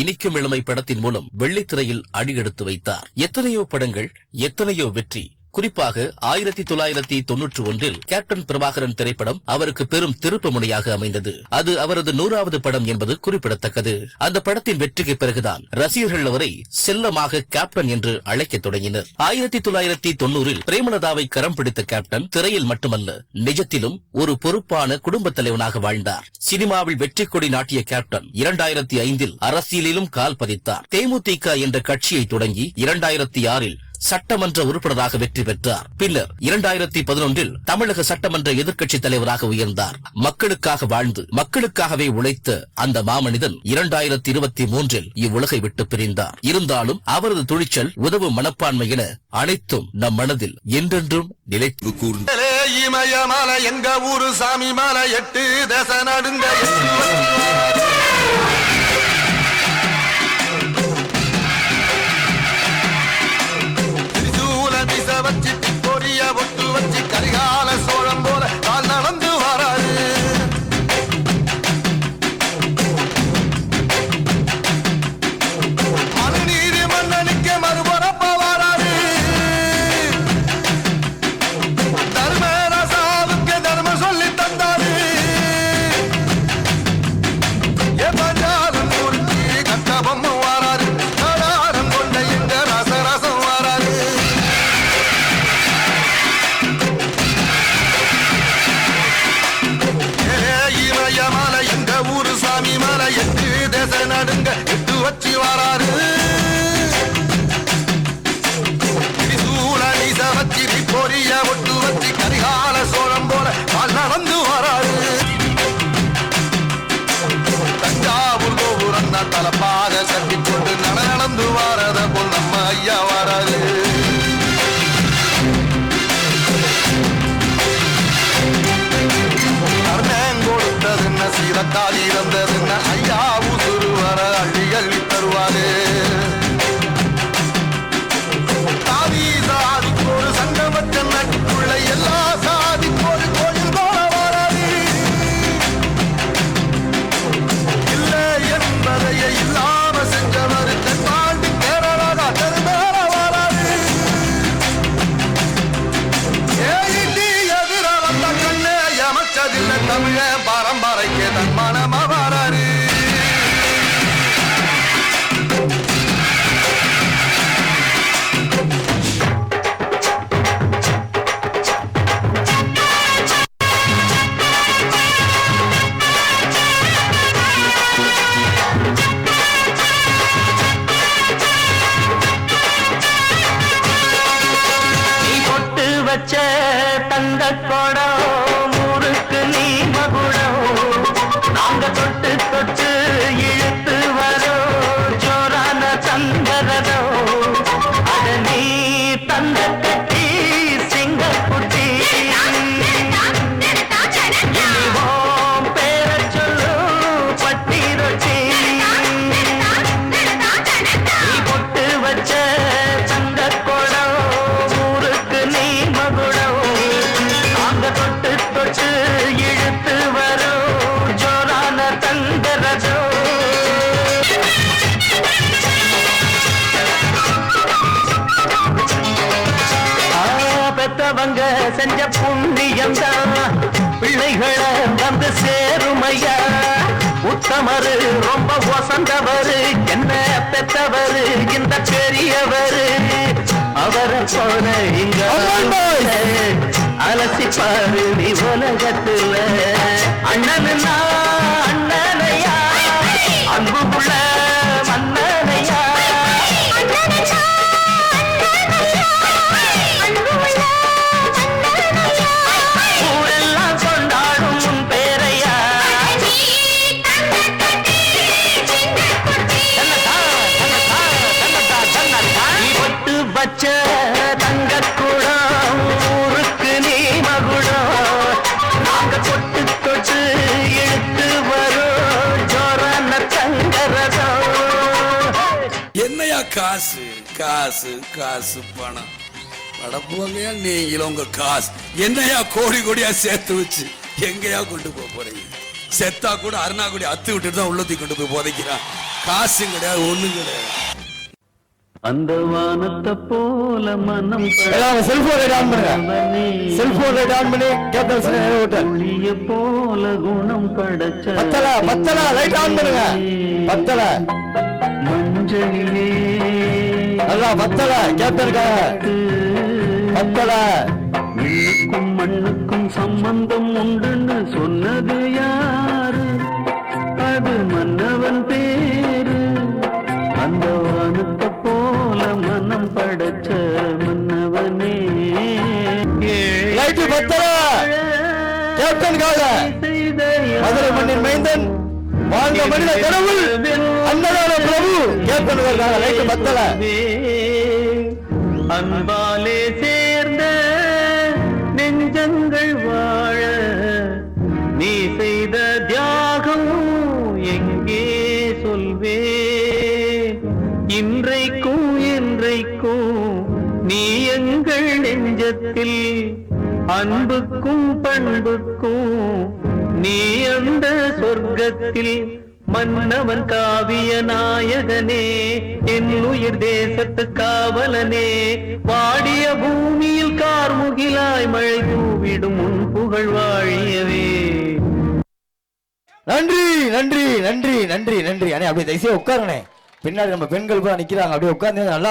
இனிக்கும் இளமை படத்தின் மூலம் வெள்ளித்திரையில் அடியெடுத்து வைத்தார். எத்தனையோ படங்கள் எத்தனையோ வெற்றி குறிப்பாக ஆயிரத்தி தொள்ளாயிரத்தி தொன்னூற்றி ஒன்றில் கேப்டன் பிரபாகரன் திரைப்படம் அவருக்கு பெரும் திருப்பு முனையாக அமைந்தது. அது அவரது நூறாவது படம் என்பது குறிப்பிடத்தக்கது. அந்த படத்தின் வெற்றிக்கு பிறகுதான் ரசிகர்கள் அவரை செல்லமாக கேப்டன் என்று அழைக்க தொடங்கினர். ஆயிரத்தி தொள்ளாயிரத்தி தொன்னூறில் பிரேமலதாவை கரம் பிடித்த கேப்டன் திரையில் மட்டுமல்ல நிஜத்திலும் ஒரு பொறுப்பான குடும்பத் தலைவனாக வாழ்ந்தார். சினிமாவில் வெற்றி கொடி நாட்டிய கேப்டன் இரண்டாயிரத்தி ஐந்தில் அரசியலிலும் கால் பதித்தார். தேமுதிக என்ற கட்சியை தொடங்கி இரண்டாயிரத்தி ஆறில் சட்டமன்ற உறுப்பினராக வெற்றி பெற்றார். பின்னர் இரண்டாயிரத்தி பதினொன்றில் தமிழக சட்டமன்ற எதிர்க்கட்சி தலைவராக உயர்ந்தார். மக்களுக்காக வாழ்ந்து மக்களுக்காகவே உழைத்த அந்த மாமனிதன் இரண்டாயிரத்தி இருபத்தி மூன்றில் இவ்வுலகை விட்டு பிரிந்தார். இருந்தாலும் அவரது துணிச்சல் உதவும் மனப்பான்மை என அனைத்தும் நம் மனதில் என்றென்றும் நிலைத்து கூர்ந்து. இமயமலை எங்க ஊரு சாமி மலை எட்டு தச நடுங்க. தமிழ பரம்பரைக்கு தன் மனமா வராரு வச்ச தந்த குடம் செஞ்ச புண்ணியம் தான் பிள்ளைகளை வந்து சேருமையா. உத்தமரு ரொம்ப வசந்தவரு என்ன பெத்தவரு இந்த பெரியவரு. அவரை போல இங்க அலசி பாரு நீ உலகத்துல. அண்ணனுன்னா அண்ணனையா என்னையா காசு? காசு காசு பணம். படப்புவங்கயா நீங்களும் உங்க காசு. என்னையா கோடி கோடியா சேர்த்து வச்சு எங்கேயா கொண்டு போக போறீங்க? செத்தா கூட அருணாக்குடி அத்து விட்டுட்டு தான் உள்ளத்தி கொண்டு போய் புதைக்கிறான். காசும் கிடையாது ஒண்ணும் கிடையாது. அந்த வானத்தை போல மனம் செல்போன் ஆன் பண்ணுங்க. செல்போன் ஆன் பண்ணி கேப்டன் போல குணம் படைச்ச பத்தல பத்தல லைட் ஆன் பண்ணுங்க. பத்தல. மஞ்சளிலே அதான் பத்தல கேப்டனுக்காக பத்தல விண்ணுக்கும் மண்ணுக்கும் சம்பந்தம் உண்டுன்னு சொன்னது யாரு? அது மன்னவன் பேரு. அந்த வானத்தை போல மனம் படைச்ச மன்னவனே. மதுரை மண்ணின் மைந்தன். வாழ்ந்த மனித கடவுள். பிரபு கேப்டனுக்காக லைட் பத்தல அன்பாலே சேர்ந்த நெஞ்சங்கள் வாழ நீ செய்த தியாகம் எங்கே சொல்வே? இன்றைக்கும் என்றைக்கும் நீ எங்கள் நெஞ்சத்தில் அன்புக்கும் பண்புக்கும் நீ அந்த சொர்க்கத்தில் மன்னவன் காவிய நாயகனே என் உயிர் தேசத்து காவலனே. வாடிய பூமியில் கார்முகிலாய் மழை தூவிடும் உன் புகழ் வாழியவே. நன்றி நன்றி நன்றி நன்றி நன்றி. அண்ணே அப்படியே தயசே உட்காருங்கண்ணே. பின்னாடி நம்ம பெண்கள் கூட நிக்கிறாங்க. அப்படியே உட்கார்ந்து நல்லா